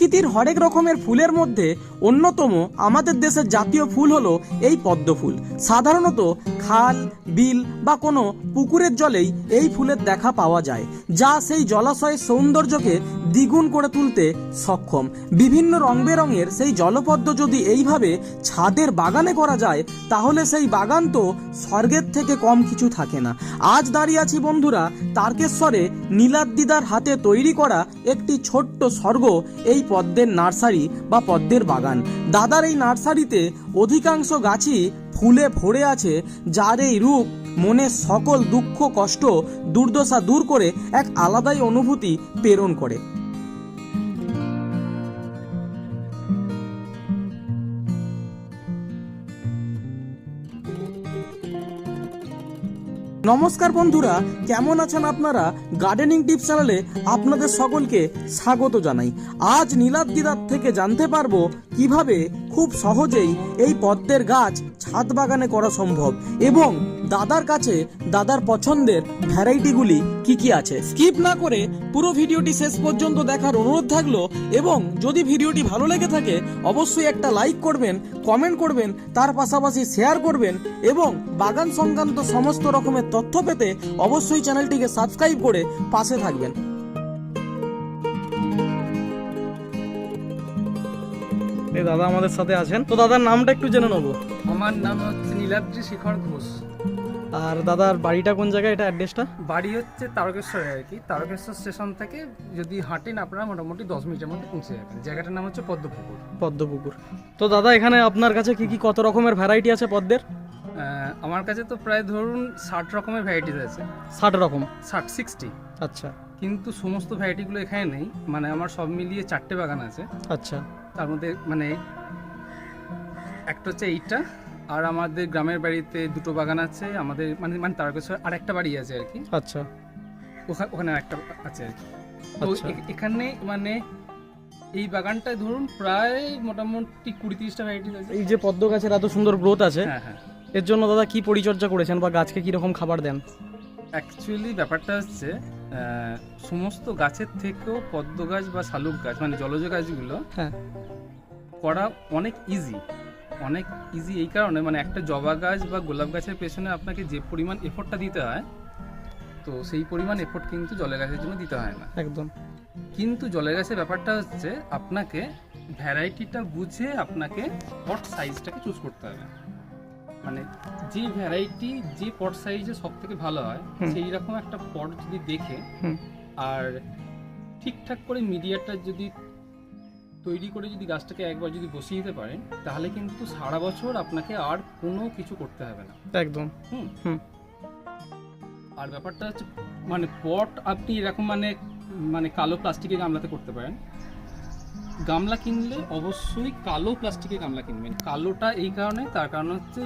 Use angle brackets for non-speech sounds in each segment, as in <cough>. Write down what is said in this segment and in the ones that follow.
প্রকৃতির হরেক রকমের ফুলের মধ্যে অন্যতম আমাদের দেশের জাতীয় ফুল হলো এই পদ্ম ফুল সাধারণত খাল, বিল বা কোনো পুকুরের জলেই এই ফুলের দেখা পাওয়া যায়, যা সেই জলাশয়ের সৌন্দর্যকে দ্বিগুণ করে তুলতে সক্ষম। বিভিন্ন রং বেরঙের সেই জলপদ্ম যদি এইভাবে ছাদের বাগানে করা যায়, তাহলে সেই বাগান তো স্বর্গের থেকে কম কিছু থাকে না। আজ দাঁড়িয়ে আছি বন্ধুরা, তারকেশ্বরে নীলাদ্দিদার হাতে তৈরি করা একটি ছোট্ট স্বর্গ এই পদ্মের নার্সারি বা পদ্মের বাগান। দাদার এই নার্সারিতে অধিকাংশ গাছই ফুলে ভরে আছে, যার এই রূপ মনে সকল দুঃখ, কষ্ট, দুর্দশা দূর করে এক আলাদাই অনুভূতি প্রেরণ করে। নমস্কার বন্ধুরা, কেমন আছেন আপনারা? গার্ডেনিং টিপস চ্যানেলে আপনাদের সকলকে স্বাগত জানাই। আজ নীলাদ্রিদার থেকে জানতে পারব কীভাবে খুব সহজেই এই পদ্মের গাছ ছাদ বাগানে করা সম্ভব। এবং দাদার কাছে দাদার পছন্দের ভ্যারাইটিগুলি কি কি আছে? স্কিপ না করে পুরো ভিডিওটি শেষ পর্যন্ত দেখার অনুরোধ থাকল এবং যদি ভিডিওটি ভালো লেগে থাকে, অবশ্যই একটা লাইক করবেন, কমেন্ট করবেন, তার পাশাপাশি শেয়ার করবেন এবং বাগান সংক্রান্ত সমস্ত রকমের তথ্য পেতে অবশ্যই চ্যানেলটিকে সাবস্ক্রাইব করে পাশে থাকবেন। এই দাদা আমাদের সাথে আছেন। তো দাদার নামটা একটু জেনে নেব। আমার নাম হচ্ছে নীলাদ্রি শেখর ঘোষ। আর দাদার বাড়িটা কোন জায়গায়? এটা অ্যাড্রেসটা? বাড়ি হচ্ছে তারকেশ্বরে আর কি। তারকেশ্বর স্টেশন থেকে যদি হাঁটেন আপনারা মোটামুটি দশ মিনিটের মধ্যে পৌঁছে যাবেন। জায়গাটার নাম হচ্ছে পদ্মপুকুর। পদ্মপুকুর। তো দাদা এখানে আপনার কাছে কি কি কত রকমের ভ্যারাইটি আছে পদ্মের? আমার কাছে তো প্রায় ধরুন ষাট রকমের ভ্যারাইটিস আছে। ষাট রকম? ষাট সিক্সটি। আচ্ছা। কিন্তু সমস্ত ভ্যারাইটিগুলো এখানে নেই। মানে আমার সব মিলিয়ে চারটে বাগান আছে। আচ্ছা। তার মধ্যে মানে একটা হচ্ছে এইটা আর আমাদের গ্রামের বাড়িতে দুটো বাগান আছে আমাদের মানে মানে তারকেশ্বর আর একটা বাড়ি আছে আর কি। আচ্ছা। ওখা- ওখানে একটা আছে আর কি। তো আচ্ছা। এখানে মানে এই বাগানটায় ধরুন প্রায় মোটামুটি কুড়ি তিরিশটা ভ্যারাইটিস আছে এই যে পদ্ম গাছের এত সুন্দর গ্রোথ আছে হ্যাঁ হ্যাঁ। এর জন্য দাদা কি পরিচর্যা করেছেন বা গাছকে কি রকম খাবার দেন? অ্যাকচুয়ালি ব্যাপারটা হচ্ছে সমস্ত গাছের থেকেও পদ্ম গাছ বা শালুক গাছ মানে জলজ গাছগুলো হ্যাঁ। করা অনেক ইজি অনেক ইজি এই কারণে মানে একটা জবা গাছ বা গোলাপ গাছের পেছনে আপনাকে যে পরিমাণ এফোর্টটা দিতে হয় তো সেই পরিমাণ এফোর্ট কিন্তু জলের গাছের জন্য দিতে হয় না। একদম। কিন্তু জলের গাছের ব্যাপারটা হচ্ছে আপনাকে ভ্যারাইটিটা বুঝে আপনাকে পট সাইজটাকে চুজ করতে হবে। মানে যে ভ্যারাইটি যে পট সাইজে সব থেকে ভালো হয় সেই রকম একটা পট যদি দেখে আর ঠিকঠাক করে মিডিয়াটা যদি তৈরি করে যদি গাছটাকে একবার যদি বসিয়ে দিতে পারেন তাহলে কিন্তু সারা বছর আপনাকে আর কোনো কিছু করতে হবে না। একদম। হুম। আর ব্যাপারটা হচ্ছে মানে পট আপনি এরকম মানে মানে কালো প্লাস্টিকের গামলাতে করতে পারেন। গামলা কিনলে অবশ্যই কালো প্লাস্টিকের গামলা কিনবেন। কালোটা এই কারণে তার কারণ হচ্ছে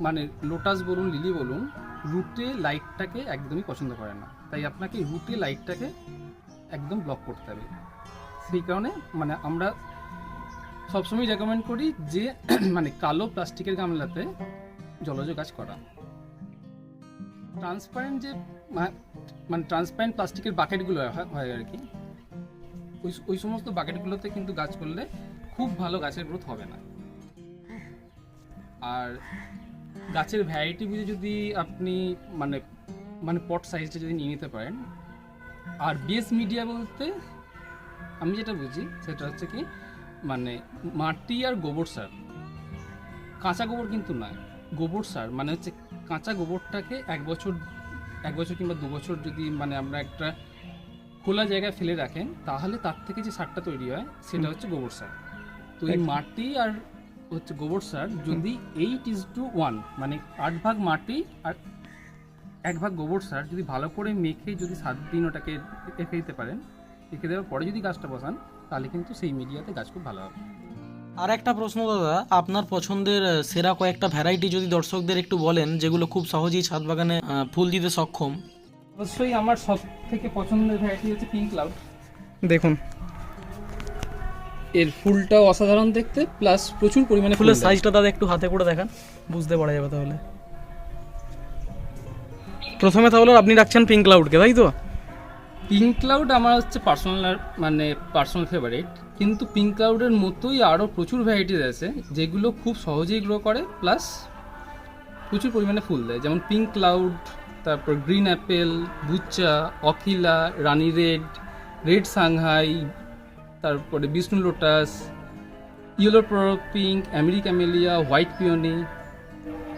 মানে লোটাস বলুন লিলি বলুন রুটে লাইটটাকে একদমই পছন্দ করে না। তাই আপনাকে রুটে লাইটটাকে একদম ব্লক করতে হবে। সেই কারণে মানে আমরা সবসময় রেকমেন্ড করি যে <clears throat> মানে কালো প্লাস্টিকের গামলাতে জলজ গাছ করা। ট্রান্সপারেন্ট যে মানে ট্রান্সপারেন্ট প্লাস্টিকের বাকেটগুলো হয় আর কি, ওই ওই সমস্ত বাকেটগুলোতে কিন্তু গাছ করলে খুব ভালো গাছের গ্রোথ হবে না। আর গাছের ভ্যারাইটি বুঝে যদি আপনি মানে মানে পট সাইজটা যদি নিয়ে নিতে পারেন আর বেস মিডিয়া বলতে আমি যেটা বুঝি সেটা হচ্ছে কি মানে মাটি আর গোবর সার। কাঁচা গোবর কিন্তু নয় গোবর সার মানে হচ্ছে কাঁচা গোবরটাকে এক বছর এক বছর কিংবা দু বছর যদি মানে আমরা একটা খোলা জায়গায় ফেলে রাখেন তাহলে তার থেকে যে সারটা তৈরি হয় সেটা হচ্ছে গোবর সার। তো এই মাটি আর হচ্ছে গোবর সার যদি এইট ইজ টু ওয়ান মানে আট ভাগ মাটি আর এক ভাগ গোবর সার যদি ভালো করে মেখে যদি সাত দিন ওটাকে রেখে দিতে পারেন রেখে দেওয়ার পরে যদি গাছটা বসান তাহলে কিন্তু সেই মিডিয়াতে গাছ খুব ভালো হবে। আর একটা প্রশ্ন দাদা আপনার পছন্দের সেরা কয়েকটা ভ্যারাইটি যদি দর্শকদের একটু বলেন যেগুলো খুব সহজেই ছাদ বাগানে ফুল দিতে সক্ষম। অবশ্যই আমার সব থেকে পছন্দের ভ্যারাইটি হচ্ছে পিঙ্ক ক্লাউড দেখুন এর ফুলটাও অসাধারণ দেখতে প্লাস প্রচুর পরিমাণে ফুলের সাইজটা দাদা একটু হাতে করে দেখান বুঝতে পারা যাবে তাহলে। প্রথমে তাহলে আপনি রাখছেন পিঙ্ক ক্লাউডকে তাই তো? পিঙ্ক ক্লাউড আমার হচ্ছে পার্সোনাল মানে পার্সোনাল ফেভারিট কিন্তু পিঙ্ক ক্লাউডের মতোই আরও প্রচুর ভ্যারাইটিস আছে যেগুলো খুব সহজেই গ্রো করে প্লাস প্রচুর পরিমাণে ফুল দেয়। যেমন পিঙ্ক ক্লাউড তারপর গ্রিন অ্যাপেল বুচ্চা অকিলা রানি রেড রেড সাংহাই তারপরে বিষ্ণু লোটাস ইয়েলো পিঙ্ক আমেরিকামেলিয়া হোয়াইট পিওনি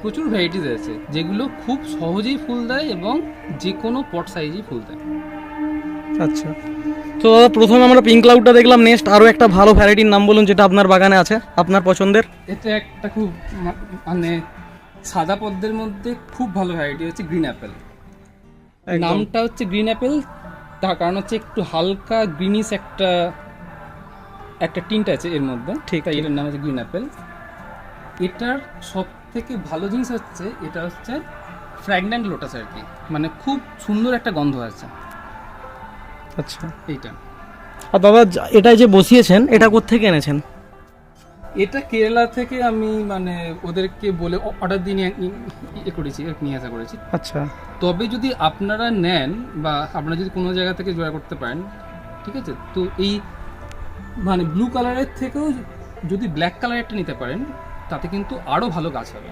প্রচুর ভ্যারাইটিস আছে যেগুলো খুব সহজেই ফুল দেয় এবং যে কোনো পট সাইজেই ফুল দেয়। আচ্ছা। তো দাদা প্রথমে আমরা পিঙ্ক ক্লাউডটা দেখলাম নেক্সট আরও একটা ভালো ভ্যারাইটির নাম বলুন যেটা আপনার বাগানে আছে আপনার পছন্দের। এটা একটা খুব মানে সাদা পদ্মের মধ্যে খুব ভালো ভ্যারাইটি হচ্ছে গ্রিন অ্যাপেল নামটা হচ্ছে গ্রিন অ্যাপেল তার কারণ হচ্ছে একটু হালকা গ্রিনিশ একটা একটা টিন্ট আছে এর মধ্যে। ঠিক, তাই এটার নাম হচ্ছে গ্রিন অ্যাপেল। এটার সব থেকে ভালো জিনিস হচ্ছে এটা হচ্ছে ফ্র্যাগন্যান্ট লোটাস আর কি। মানে খুব সুন্দর একটা গন্ধ আছে। আচ্ছা। এইটা। আর দাদা এটা যে বসিয়েছেন এটা কোত্থেকে এনেছেন? এটা কেরালা থেকে আমি মানে ওদেরকে বলে অর্ডার দিয়ে নিয়ে করেছি নিয়ে আসা করেছি। আচ্ছা। তবে যদি আপনারা নেন বা আপনারা যদি কোনো জায়গা থেকে জোড়া করতে পারেন ঠিক আছে? তো এই মানে ব্লু কালারের থেকেও যদি ব্ল্যাক কালারেরটা নিতে পারেন তাতে কিন্তু আরও ভালো গাছ হবে।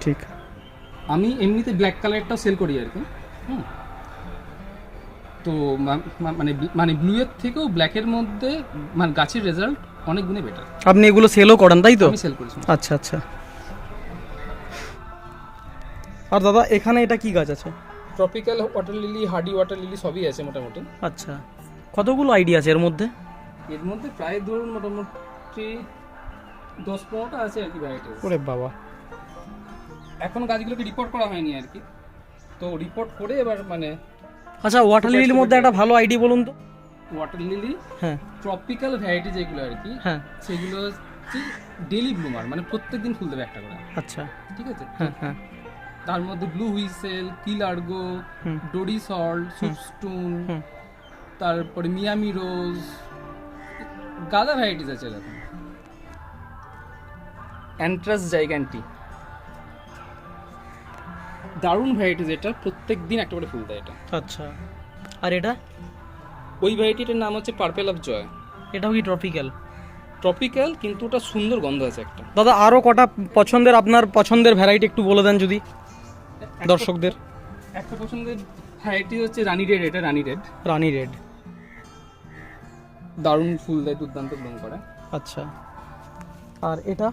ঠিক। আমি এমনিতে ব্ল্যাক কালারটাও সেল করি আর কি হুম। তো মানে মানে ব্লু এর থেকেও ব্ল্যাকের মধ্যে মানে গাছের রেজাল্ট অনেক গুণে বেটার আপনি এগুলো সেলও করেন তাই তো? আমি সেল করেছি আচ্ছা আচ্ছা। আর দাদা এখানে এটা কি গাছ আছে? Tropical water lily hardy water lily সবই আছে মোটামুটি। আচ্ছা। কতগুলো আইডিয়া আছে এর মধ্যে? এর মধ্যে প্রায় ধরুন মোটামুটি দশ পনেরোটা আছে আর কি ভ্যারাইটিস ওরে বাবা। এখন গাছগুলোকে রিপোর্ট করা হয়নি আর কি। তো রিপোর্ট করে এবার মানে আচ্ছা ওয়াটার লিলির মধ্যে একটা ভালো আইডি বলুন তো। ওয়াটার লিলি হ্যাঁ। ট্রপিক্যাল ভ্যারাইটি যেগুলো আর কি হ্যাঁ। সেগুলো হচ্ছে ডেলি ব্লুমার মানে প্রত্যেক দিন ফুল দেবে একটা করে। আচ্ছা। ঠিক আছে? হ্যাঁ হ্যাঁ। তার মধ্যে ব্লু হুইসেল কিলার্গো। ডোরি সল্ট সুপস্টুন তারপরে মিয়ামি রোজ গাদা ভ্যারাইটিস আছে এরকম। অ্যান্ট্রাস জাইগ্যান্টি দারুণ ভ্যারাইটিস এটা প্রত্যেক দিন একটা করে ফুল দেয় এটা। আচ্ছা। আর এটা? ওই ভ্যারাইটিটার নাম হচ্ছে পার্পেল অফ জয় এটাও কি ট্রপিক্যাল ট্রপিক্যাল কিন্তু ওটা সুন্দর গন্ধ আছে একটা। দাদা আরও কটা পছন্দের আপনার পছন্দের ভ্যারাইটি একটু বলে দেন যদি দর্শকদের। একটা পছন্দের ভ্যারাইটি হচ্ছে রানি রেড এটা রানি রেড রানী রেড দারুণ ফুল দেয় দুর্দান্ত ব্লুম করে। আচ্ছা। আর এটা?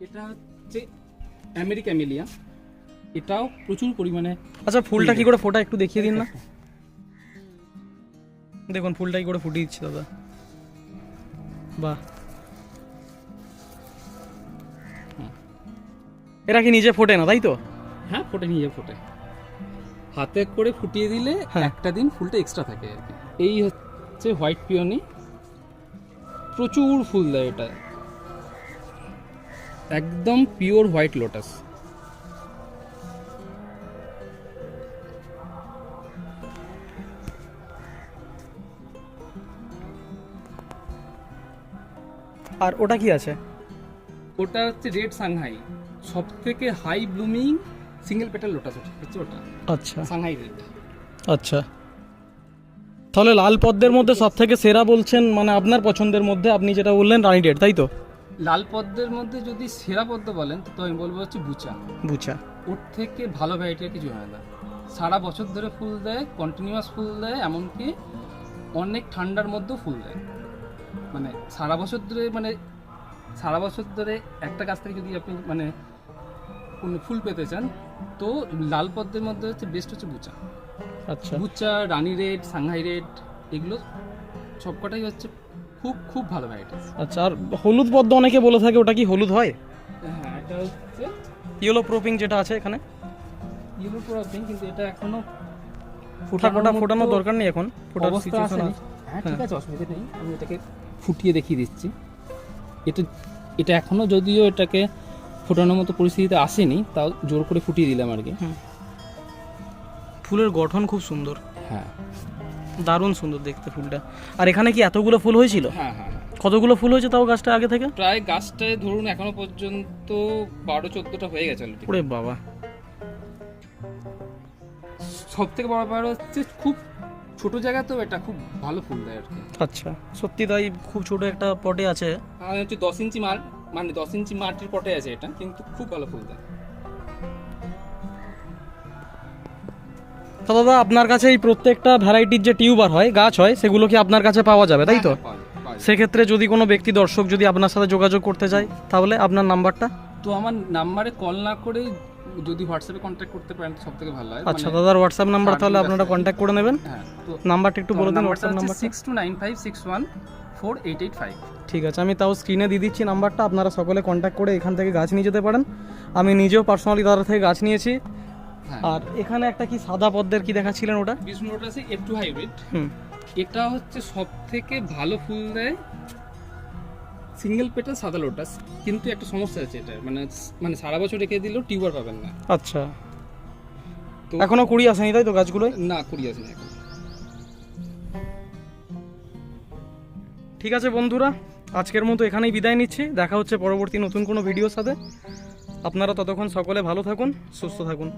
এটা হচ্ছে আমেরিকা মেলিয়া এটাও প্রচুর পরিমাণে আচ্ছা ফুলটা কি করে ফোটা একটু দেখিয়ে দিন না? দেখুন ফুলটা কি করে ফুটিয়ে দিচ্ছি দাদা। বাহ। এরা কি নিজে ফোটে না তাই তো? হ্যাঁ ফোটে নিজে ফোটে। হাতে করে ফুটিয়ে দিলে হ্যাঁ। একটা দিন ফুলটা এক্সট্রা থাকে আর কি। এই হচ্ছে হোয়াইট পিওনি। প্রচুর ফুল দেয় এটা। একদম পিওর হোয়াইট লোটাস। আর ওটা কি আছে? ওটা হচ্ছে রেড সাংহাই। সব থেকে high blooming single petal lotus হচ্ছে ওটা আচ্ছা। Shanghai red. আচ্ছা। তাহলে লাল পদ্মের মধ্যে সব থেকে সেরা বলছেন মানে আপনার পছন্দের মধ্যে আপনি যেটা বললেন রানী রেড তাই তো? লাল পদ্মের মধ্যে যদি সেরা পদ্ম বলেন তো আমি বলব হচ্ছে বুচা। বুঝা ওর থেকে ভালো ভ্যারাইটির কিছু হয় না। সারা বছর ধরে ফুল দেয় কন্টিনিউয়াস ফুল দেয় এমনকি অনেক ঠান্ডার মধ্যেও ফুল দেয়। মানে সারা বছর ধরে মানে সারা বছর ধরে একটা গাছ থেকে যদি আপনি মানে কোনো ফুল পেতে চান তো লাল পদ্মের মধ্যে হচ্ছে বেস্ট হচ্ছে বুচা। আচ্ছা। বুচা রানী রেড সাংহাই রেড এগুলো সবকটাই হচ্ছে খুব খুব ভালো ভ্যারাইটিস আচ্ছা আর হলুদ পদ্ম অনেকে বলে থাকে ওটা কি হলুদ হয়? হ্যাঁ এটা হচ্ছে ইয়েলো প্রোপিং যেটা আছে এখানে। ইউরো প্রবলেম কিন্তু এটা এখনও ফোটা ফোটা মতো ফোটানোর দরকার নেই এখন। ফোটার আছে। হ্যাঁ ঠিক আছে অসুবিধা নেই। আমি এটাকে ফুটিয়ে দেখিয়ে দিচ্ছি। এটা এটা এখনও যদিও এটাকে ফোটানোর মতো পরিস্থিতিতে আসেনি তাও জোর করে ফুটিয়ে দিলাম আর কি। ফুলের গঠন খুব সুন্দর। হ্যাঁ। দারুণ সুন্দর দেখতে ফুলটা। আর এখানে কি এতগুলো ফুল হয়েছিল? হ্যাঁ হ্যাঁ হ্যাঁ। কতগুলো ফুল হয়েছে তাও গাছটা আগে থেকে? প্রায় গাছটায় ধরুন এখনও পর্যন্ত বারো চোদ্দটা হয়ে গেছে ওরে বাবা। সব থেকে বড় ব্যাপার হচ্ছে খুব ছোট জায়গাতেও এটা খুব ভালো ফুল দেয় আর কি। আচ্ছা সত্যি তাই খুব ছোট একটা পটে আছে। হচ্ছে দশ ইঞ্চি মার মানে দশ ইঞ্চি মাটির পটে আছে এটা কিন্তু খুব ভালো ফুল দেয়। তো দাদা আপনার কাছে এই প্রত্যেকটা ভ্যারাইটির যে টিউবার হয় গাছ হয় সেগুলো কি আপনার কাছে পাওয়া যাবে তাই তো? হ্যাঁ, যায়। সেক্ষেত্রে যদি কোনো ব্যক্তি দর্শক যদি আপনার সাথে যোগাযোগ করতে চায় তাহলে আপনার নাম্বারটা? তো আমার নাম্বারে কল না করে যদি হোয়াটসঅ্যাপে কন্ট্যাক্ট করতে পারেন সব থেকে ভালো হয়। আচ্ছা মানে- দাদার হোয়াটসঅ্যাপ নাম্বার তাহলে আপনারা কন্ট্যাক্ট করে নেবেন। হ্যাঁ তো নাম্বারটা একটু বলে দিন WhatsApp number six two nine five six one four eight eight five ঠিক আছে আমি তাও স্ক্রিনে দিয়ে দিচ্ছি নাম্বারটা আপনারা সকলে কন্ট্যাক্ট করে এখান থেকে গাছ নিয়ে যেতে পারেন। আমি নিজেও পার্সোনালি দাদার থেকে গাছ নিয়েছি। হ্যাঁ আর এখানে একটা কি সাদা পদ্মের কি দেখাচ্ছিলেন ওটা? বিষ্ণুটা আছে এফ টু হাইব্রিড হুম। এটা হচ্ছে সব থেকে ভালো ফুল দেয় সিঙ্গেল পেটাল সাদা লোটাস কিন্তু একটা সমস্যা আছে এটা। মানে মানে সারা বছর রেখে দিলেও টিউবার পাবেন না। আচ্ছা। তো এখনও কুড়ি আসেনি তাই তো গাছগুলোয়? না কুড়ি আসেনি এখন। ঠিক আছে বন্ধুরা আজকের মতো এখানেই বিদায় নিচ্ছি। দেখা হচ্ছে পরবর্তী নতুন কোনো ভিডিওর সাথে। আপনারা ততক্ষণ সকলে ভালো থাকুন সুস্থ থাকুন।